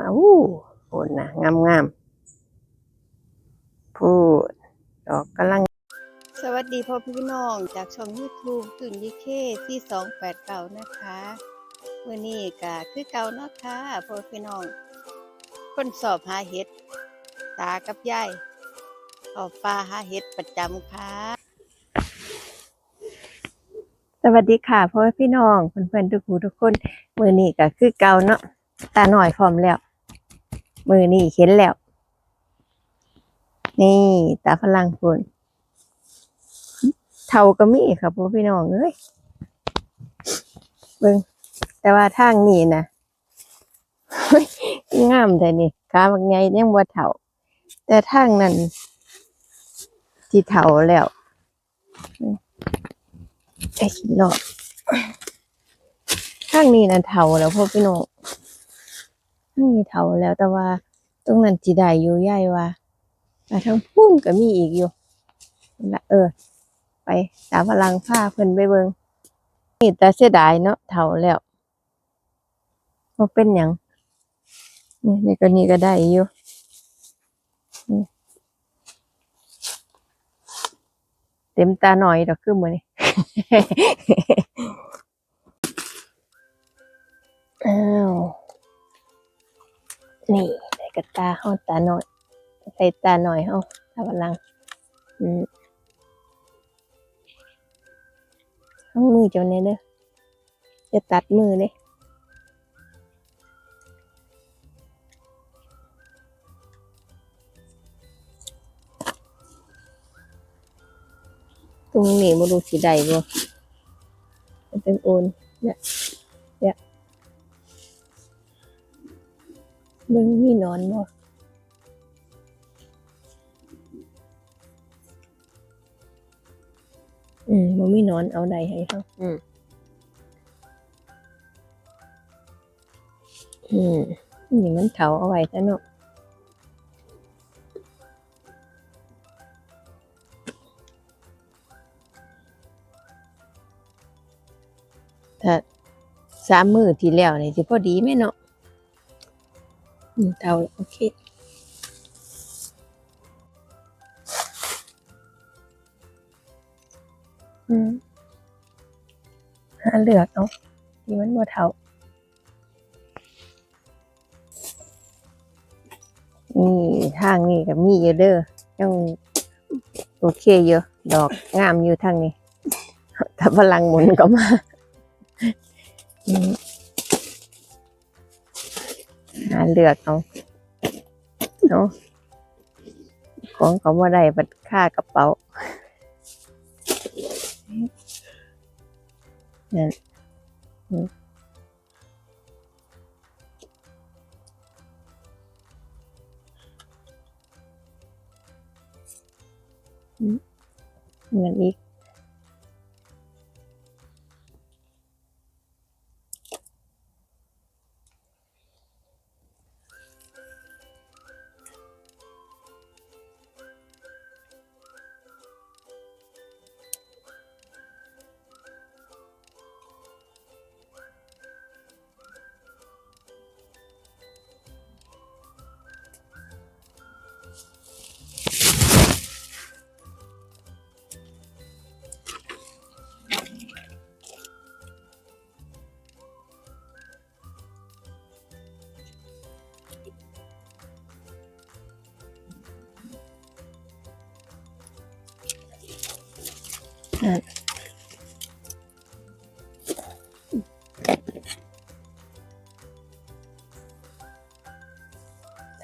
มาอู้โอนนะงามงามๆพูดดอกกำลัง สวัสดีพ่อพี่น้องจากช่อง YouTube ตื่นยีเคที่สองแปดเก่านะคะวันนี้ก็คือเก่าเนาะค่ะพ่อพี่น้อง คนสอบหาเห็ด ตากับยายออกปลาหาเห็ดประจำค่ะ สวัสดีค่ะพ่อพี่น้องเพื่อนๆทุกผู้ทุกคนมือนี้ก็คือเก่าเนาะตาหน่อยพร้อมแล้ว มือนี้เห็นแล้ว นี่ตาพลังคนเท่าก็มีค่ะพ่อพี่น้องเอ้ยเบิ่งแต่ว่าทางนี้นะงามแต่นี่ขาบางไงยังบ่เท่า แต่ทางนั้นที่เท่าแล้วไอ้ขี้หลอดทางนี้นะเท่าแล้วพ่อพี่น้อง ทางนี้เท่าแล้วแต่ว่าตรงนั้นจีได้อยู่ย่ายว่าแต่ทางพุ่นก็มีอีกอยู่นั่นละเออ ไปสามพลังผ้าเพิ่นไปเบิงนี่แต่เสียดายเนาะเท่าแล้วบ่เป็นหยังนี่นี่ก็นี่ก็ได้อยู่เต็มตาหน่อยดอกคือมื้อนี้อ้าว นี่ได้กับตาเฮาตาหน่อยใส่ตาหน่อยเฮาตาพลังอืมทั้งมือเจ้าเนี่ยเด้อจะตัดมือเด้ตรงนี้มาดูสีใดบ่เป็นโอนเนี่ย เบิ่งมีนอนบ่อืมบ่มีนอนเอาใดให้เขาอืมอืมนี่มันเถาเอาไว้ซะเนาะถ้าสามมือที่แล้วนี่สิพอดีไหมเนาะ อืมเถาแล้วโอเคอืมหาเลือกเอาที่มันบ่เถานี่ทางนี้ก็มีอยู่เด้อยังโอเคเยอะดอกงามอยู่ทางนี้ถ้าพลังหมุนก็มาาเลือกเอาเนาะของเขามาได้บัดค่ากระเป๋านั่นอืมเงินอีก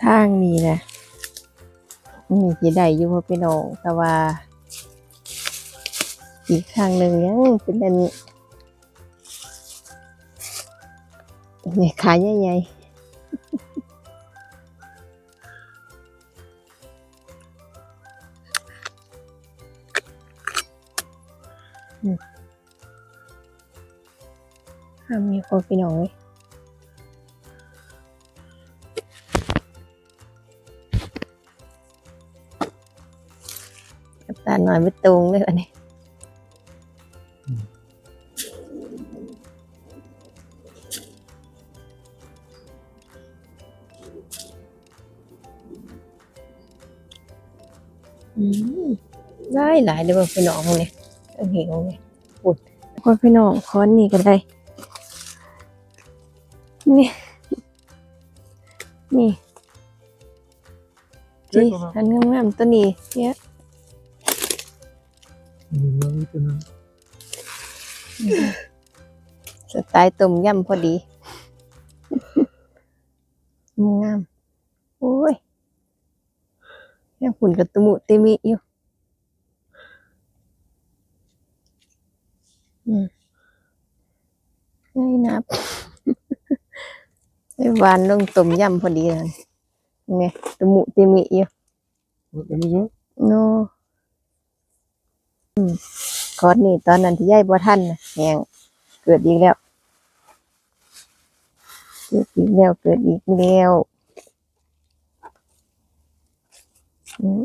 ทางนี้นะอืมสิได้อยู่พ่อพี่น้องแต่ว่า อีกทางหนึ่งยังเป็นอันนี่ขาใหญ่ๆอืมห้ามมีพ่อพี่น้องเลย หน่อยไม่ตรงเลยอันนี้ได้หลายเลยบ่พี่น้องเนี่ยเหี่ยวเนี่ยปวดคนพี่น้องค้อนนี่กันได้ นี่ นี่นี่อันงามๆตัวนี้เนี่ย สไตล์ต้มยำพอดีงามโอ้ยยังฝุ่นกับตุมุเตมิอยู่อืมง่ายนับไอ้หวานลงต้มยำพอดีเลยไงตุมุเตมิอยู่ What let me go? โนอืม คอร์สนี่ตอนนั้นที่ยายบ่ทันน่ะแหงเกิดอีกแล้ว เกิดอีกแล้วเกิดอีกแล้วอืม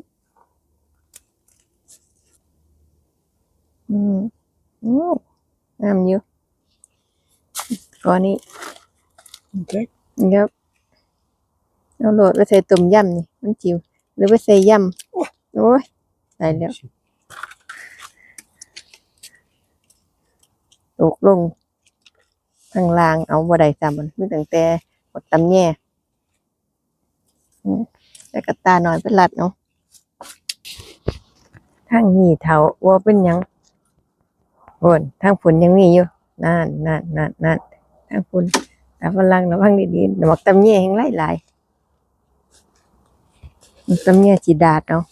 อืมโอ้งามอยู่ก่อนนี้ Okay. เดี๋ยวเอาโหลดไปใส่ต้มยำนี่มันจิ๋วหรือไปใส่ยำโอ้ยตายแล้ว ตกลงทางล่างเอาบ่ได้ซ้ำมันมีตั้งแต่หมดตำแย่อืมแต่กระตาหน่อยเป็นลัดเนาะทางนี้เถาว่าเป็นยังโอนทางฝนยังมีอยู่นั่นนั่นนั่นนั่นทางฝนแต่ฝรั่งระวังดีๆหมอกตำแย่แห่งหลายหลายๆหมอกตำแย่จีดาดเนาะ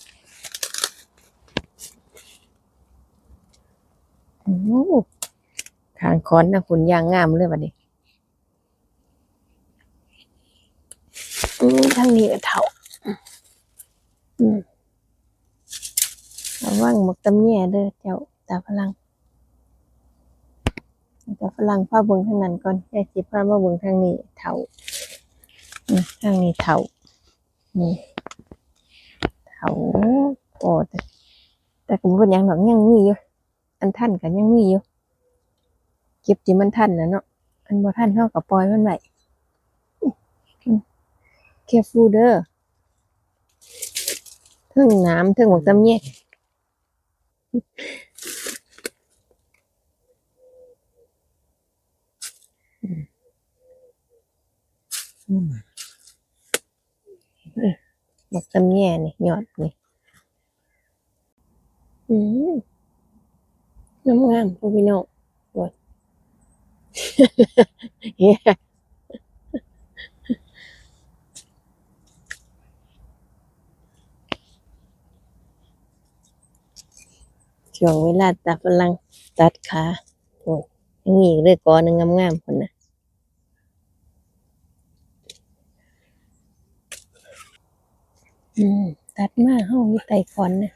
โอ้ ทางคอนนะคุณยางงามเลยวันนี้อืมทางนี้ก็เท่าอืมระวังหมกตำแย่เด้อเจ้าตาพลังตาพลังพาเบิงทางนั้นก่อนยายสิพามาเบิงทางนี้เท่าอืมทางนี้เท่านี่เท่าโอ้แต่แต่ก็บ่เป็นยังหรอกยังมีอยู่อันท่านก็ยังมีอยู่ ก็บที่มันทันนะเนาะอันบ่ทันเท่ากับปล่อยมันไว้เคฟูเด้อเทิงน้ำเทิงหมกตำแยหมกตำแยนี่ยอดนี่อืมงามงามๆพวกพี่น้อง ช่วงเวลาตัดฝรั่งตัดขาโอ้ยยังมีอีกเลยกอหนึ่งงามๆคนนะอืม ตัดมาเฮาอยู่ไต่คอนนะ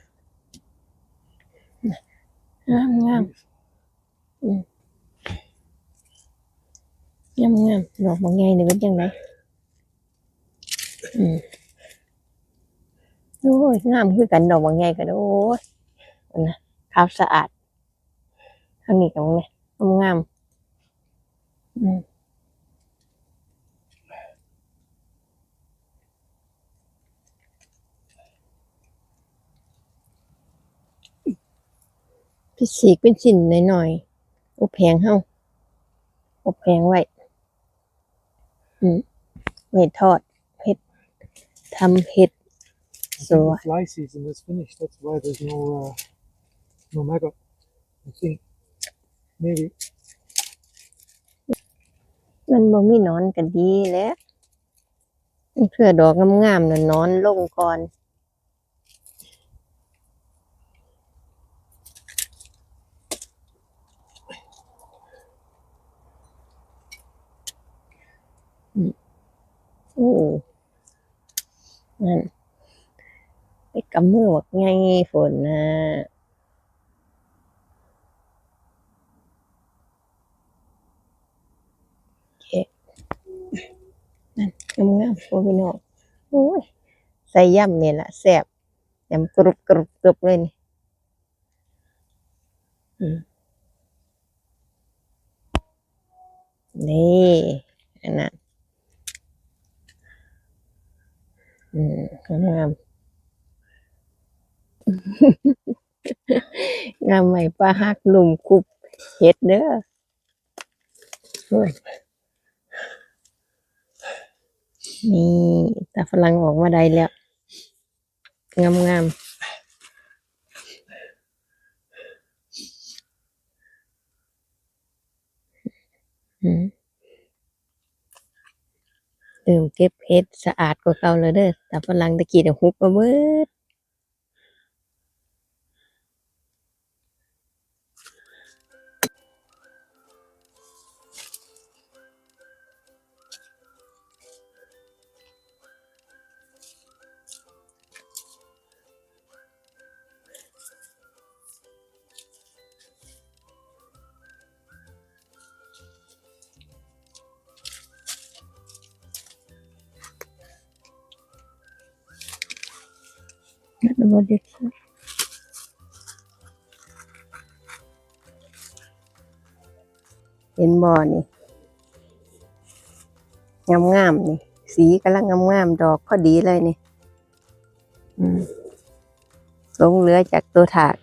งามงามๆอืม งามงามๆดอกบางไงเนี่ยเป็นจังไงอืมโอ้ยงามคือกันดอกบางไงกันโอ้ยนนะขาวสะอาดข้างนี้กับไงงามงามๆอืมเป็นสีกเป็นสินหน่อยๆอบแพงเฮาอบแพงไว้ อืมไว้ทอดเห็ดทำเห็ด I So- think the fly season is finished. That's why there's no uh, no maggot. I think maybe มันบ่มีหนอนก็ดีแหล้วเพื่อดอกงามๆน่ะหนอนลงก่อน โอ้นั่นไปกำมือบอกไงฝนนะเนั่นงามๆโอ้พี่น้องโอ้ยใส่ย่ำเนี่แหละแซ่บย่ำกรุบกรุบกรุบเลยนี่นี่อันนั้นอืม งามงามใหม่ปลาฮักหลุมคุบเฮ็ดเด้อนี่ตาฝรั่งออกมาได้แล้ว งามงามอืม เริ่มเก็บเฮ็ดสะอาดกว่าเก่าเลยเด้อแต่ฝรั่งตะกี้เดี๋ยวฮุบมาเบิด นั่นบ่ได้ซื้อเห็นบ่อนี่งามงามนี่สีกำลังงามงามๆดอกพอดีเลยนี่ลงเหลือจากตัวถาก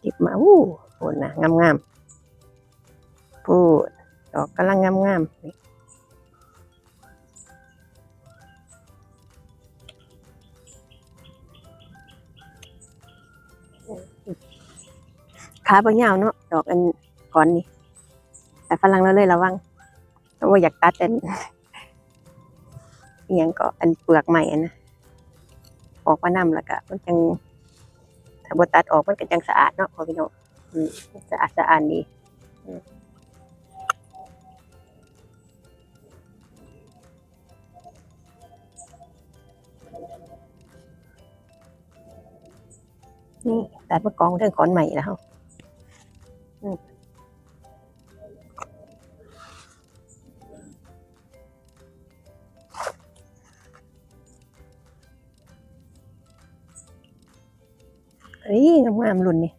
เก็บมาอู้โหนะงามงามๆพูดดอกกำลังงามงามๆนี่ ขาบ่ยาวเนาะดอกอันก่อนนี่แต่ฝรั่งเราเลยระวังเพราะว่าอยากตัดอันอหยังก็อันเปลือกใหม่นะออกมานำแล้วก็มันจังถ้าบตัดออกมันก็จังสะอาดเนาะพอพี่น้องสะอาดสะอาดดีนี่ตัดมากองเรื่องขอนใหม่แล้ว เอ้ยงามงามๆรุ่นนี่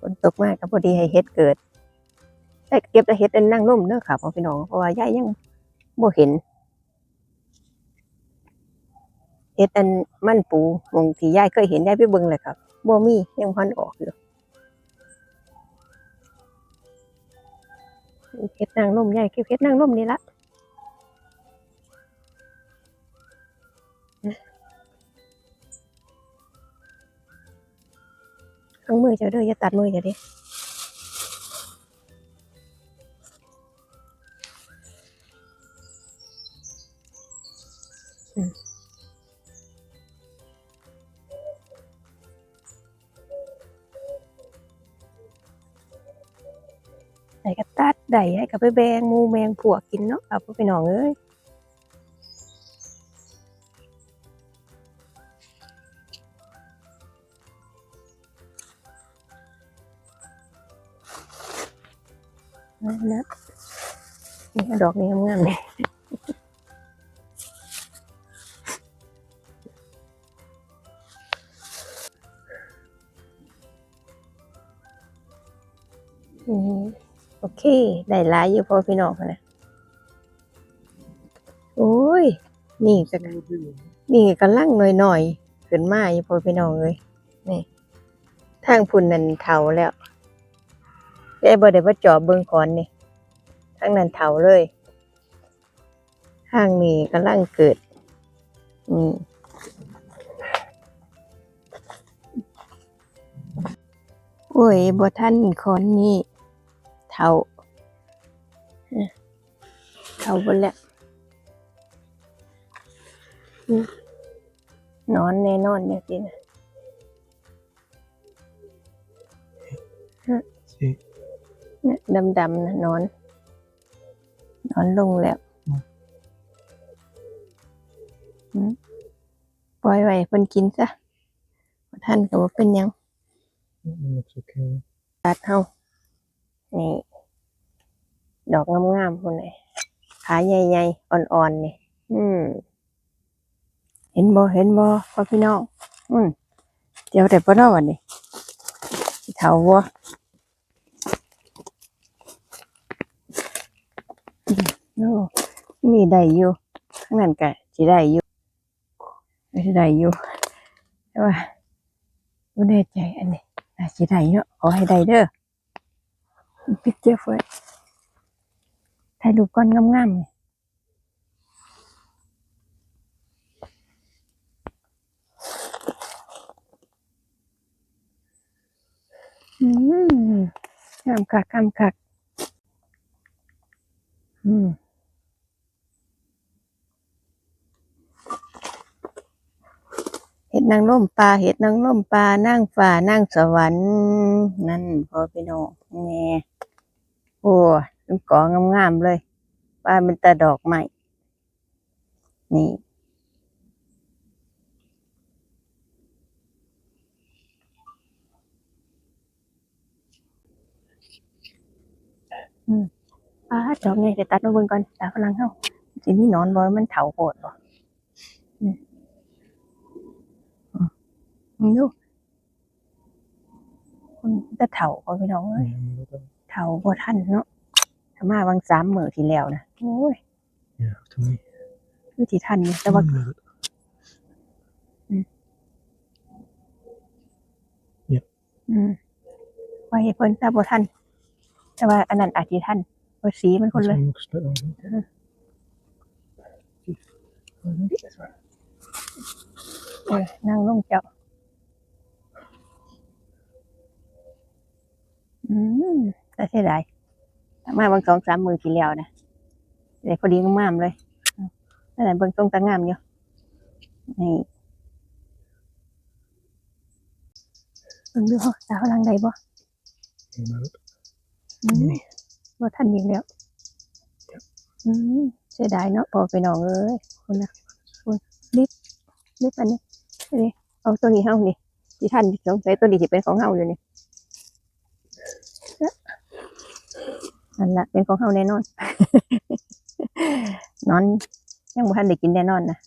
ฝนตกมากก็พอดีให้เฮ็ดเกิดได้เก็บแต่เฮ็ดเอันนั่งร่มเด้อค่ะพ่อพี่น้อง เพราะว่ายายยังบ่เห็น เฮ็ดอันมันปูมงที่ยายเคยเห็นยายไปเบิ่งเลยครับบ่มียังพันออกอยู่เฮ็ดนางร่มยายเก็บเฮ็ดนางร่มนี่ละข้างมือเจ้าเด้ออย่าตัดมือเจ้าเด้ ได้ก็ตัดได้ให้กับไปแบงมูแมงผัวกินเนาะเอาไปน้องเอ้ยนั่นะนี่ดอกนี้งามเลยอืม โอเค ได้หลายอยู่พอพี่น้องนะโอ้ย นี่ก็นี่กำลังหน่อยๆขึ้นมาอยู่พอพี่น้องเลยนี่ทางพุ่นนั่นเถาแล้วแต่บ่ได้มาจอบเบิ่งก่อนนี่ทางนั้นเถาเลยทางนี้กำลังเกิดอืมโอ้ยบ่ทันคอนนี่ เถาเอ้อเถาบนแล้วนอนแน่นอนเนี่ยสินะ See, เนี่ยดำนะนอน นอนลงแล้วปล่อยไว้เพิ่นกินซะท่านก็บ่เป็นยังตัดเฮา นี่ ดอกงามๆพุ่นน่ะขาใหญ่ๆ อ่อนๆนี่ อืม เห็นบ่เห็นบ่พ่อพี่น้อง อืม เดี๋ยวแต่บ่เนาะวันนี้เฒ่าบ่โอ้มีได้อยู่ข้างนั้นก็สิได้อยู่ไม่สิได้อยู่แต่ว่าบ่แน่ใจอันนี้น่าสิได้เนาะขอให้ได้เด้อ ปิกเจอร์เฟยถ่ายรูปก่อนงามๆนี่อืมงามคักงามคักอืมเห็ดนางร่มปลาเห็ดนางร่มปลานั่งฝ่านั่งสวรรค์ นั่นพอพี่น้องแง่ อ้เป็นกองงามๆเลยปลาเป็นตาดอกใหม่นี่อืมปลาดอกไงเดี๋ยวตัดมาเบิ่งก่อนตาฝรั่งเฮาสิมีหนอนบ่มันเถาโหดบ่มึงดูคนจะเถาพอพี่น้องเอ้ย Yeah, maar dat, eh, เถาพอท่านเนาะถ้ามาบางสามมื้อที่แล้วนะโอ้ย ja, to me. คือที่ท่านนี่แต่ว่า Mm, dat- อืมว่าเหตุผลแต่บ่ท่านแต่ว่าอันนั้นอาจสิท่านเพราะสีมันคน dat เลย is nog spet aan. Oh, nee, dat is waar. เออนั่งลงเจ้าอืม แต่เสียดายถ้ามาบางสองสามมือที่แล้วนะเด็กพอดีงามๆเลยนั่นแหละเบิ่งตรงตางามอยู่นี่เบิ่งดูเฮาตาพลังใดบ่ Ja, maar dat- อืมบ่ทันอีกแล้วอืมเสียดายเนาะพอไปน้องเอ้ยคุณนะคุณรีบรีบอันนี้นี่เอาตัวนี้เฮานี่ที่ท่านสงสัยตัวนี้สิเป็นของเฮาอยู่นี่ นั่นละเป็นของเฮาแน่นอน นอน ยังบ่ทันได้กินแน่นอนนะ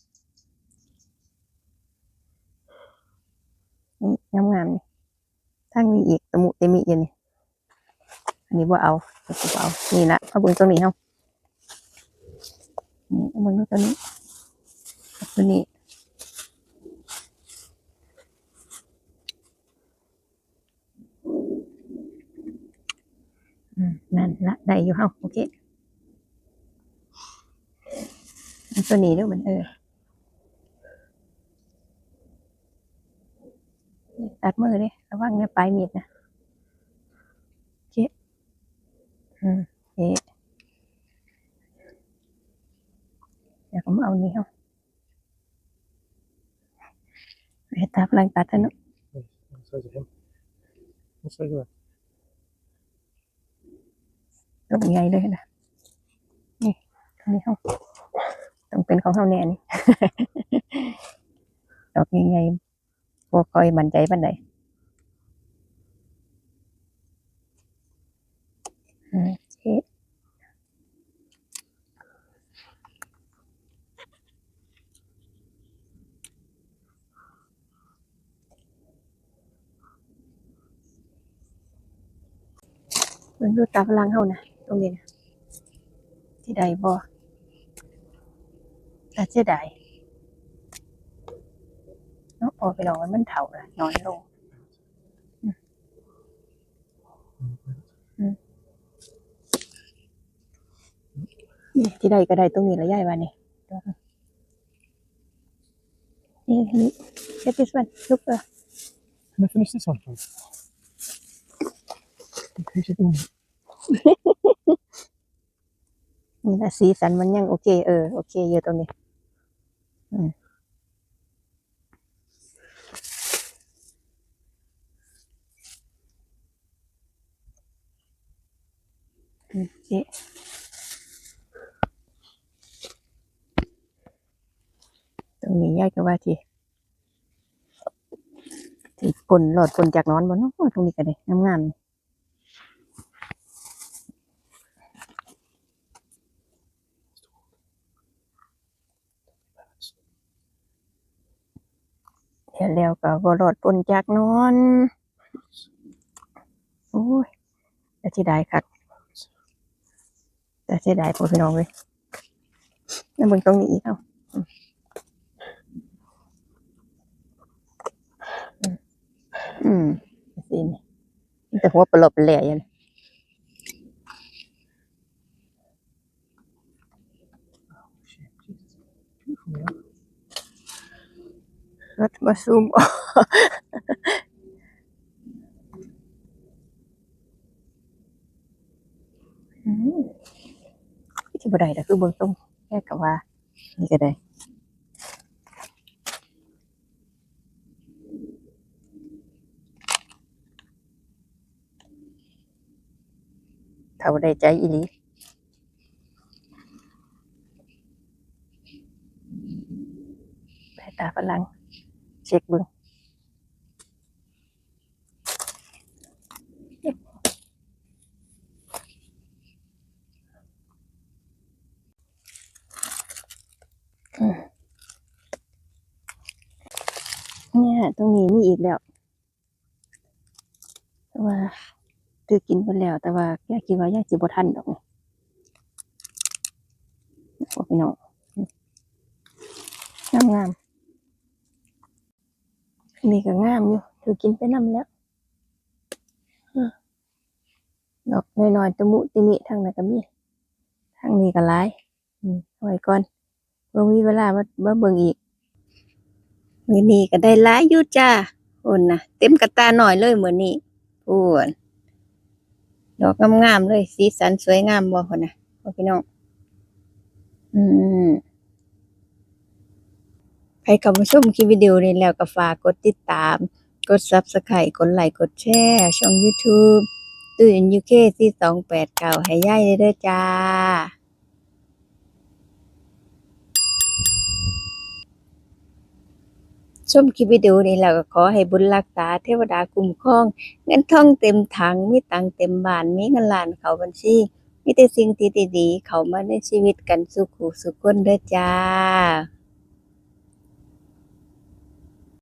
นี่งามๆนี่ทั้งมีอีกตะมุเตมิอยู่นี่อันนี้บ่เอาเดี๋ยวกูบ่เอา นี่ละเอาบิ่งตัวนี้เฮานี่เอามันตัวนี้ตัวนี้ นั่นละได้อยู่เฮาโอเคตัวนี้ด้วยมันเออตัดมือเลยระวังเนี่ยปลายมีดนะโอเคอืมโอเคเดี๋ยวผมเอานี้เอาไปตากำลังตัดนะเนาะ Wat zei ze hem? Wat zei ze? ลูกใหญ่เลยนะนี่นนี้เขาต้องเป็นของเขาแน่นี่ดอกใหญ่ๆพวกคอยมันใจปันใดมโอเคเบิ่งดูตาพลังเขานะ ตรงนี้นะที่ใดบ่แต่เสียดายเนาะพอไปลองมันเถ่าละนอนลงนี่ที่ใดก็ได้ตรงนี้ละยายว่านี่นี่นี่ get this one look uh, Can I finish this one, please? Okay, zit in. นี่นะสีสันมันยังโอเค เออ โอเคเยอะตรงนี้อืมโอเคตรงนี้ยายก็ว่าทีที่ปนหลอดปนจากนอนบนเนาะตรงนี้ก็ได้งามๆ นี่เห็นแล้วก็บ่หลอดปนจากนอนโอ้ยแต่ที่ได้คักแต่เสียดายพอพี่น้องเลยแล้วเบิ่งตรงนี้อีกเอ้าอืมสินแต่หัวปลบแหล่ยู่น รถมาซูมออกอืมที่บ่ได้แต่คือเบิ่งต เช็คเบิ่งเนี่ยตรงนี้มีอีกแล้ว แต่ว่าตือกินไปแล้ว แต่ว่าแกคิดว่ายายสิบทันดอกนี่โอ้พี่น้องงามงาม อันนี่ก็งามอยู่ถือกินไปนํแล้วดอกน้อยๆตะมุติมิทางนั้นก็มีทางนี้ก็หลายอืมเอาไว้ก่อนบ่มีเวลามาเบิ่งอีกมื้อนี้ก็ได้หลายอยู่จ้าโอนน่ะเต็มกระตาหน่อยเลยมื้อนี้อ้วนดอกงามๆเลย สีสันสวยงามบ่คนนะพ่อพี่น้องอืม ใครเข้ามาชมคลิปวิดีโอนี้แล้วก็ฝากกดติดตาม กด Subscribe กดไลค์กดแชร์ช่อง YouTube ตื่น UK 4289ให้ยายได้เด้อจ้า ชมคลิปวิดีโอนี้แล้วก็ขอให้บุญรักษาเทวดาคุ้มครอง เงินทองเต็มถัง มีตังเต็มบ้าน มีเงินล้านเขาบัญชี มีแต่สิ่งที่ดีๆ เขามาในชีวิตกันสุขุสุขคนเด้อจ้า